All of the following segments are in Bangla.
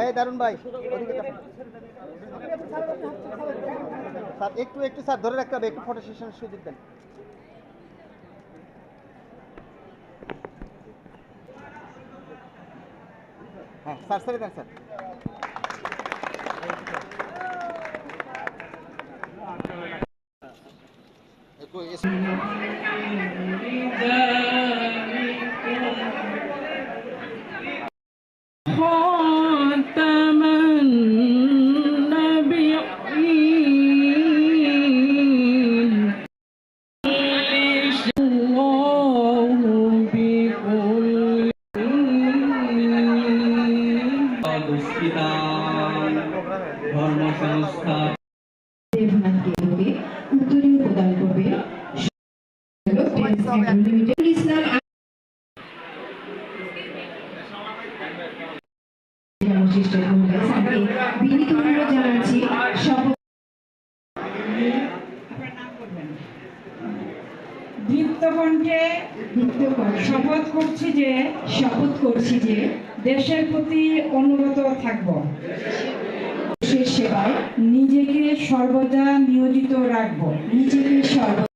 এই দারুণ ভাই স্যার, একটু একটু, স্যার, ধরে রাখতে হবে, একটু ফটো সেশনের সুযোগ দেন। হ্যাঁ স্যার ছেড়ে স্যার। একটু এস- দেবনাথ উত্তরীয় প্রদান করবে জানাচ্ছি শপথ দীপ্তকণ্ঠে শপথ করছি যে, শপথ করছি যে দেশের প্রতি অনুগত থাকব। দেশের সেবায় নিজেকে সর্বদা নিয়োজিত রাখব। নিজেকে সর্ব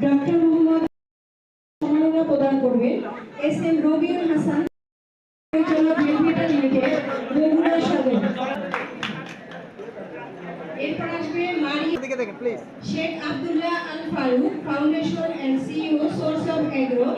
ডক্টর মোহাম্মদ সম্মাননা প্রদান এস এম রবিউল হাসান এরপর আসবে মারি Sheikh Abdullah Al Faruk foundation and CEO source of agro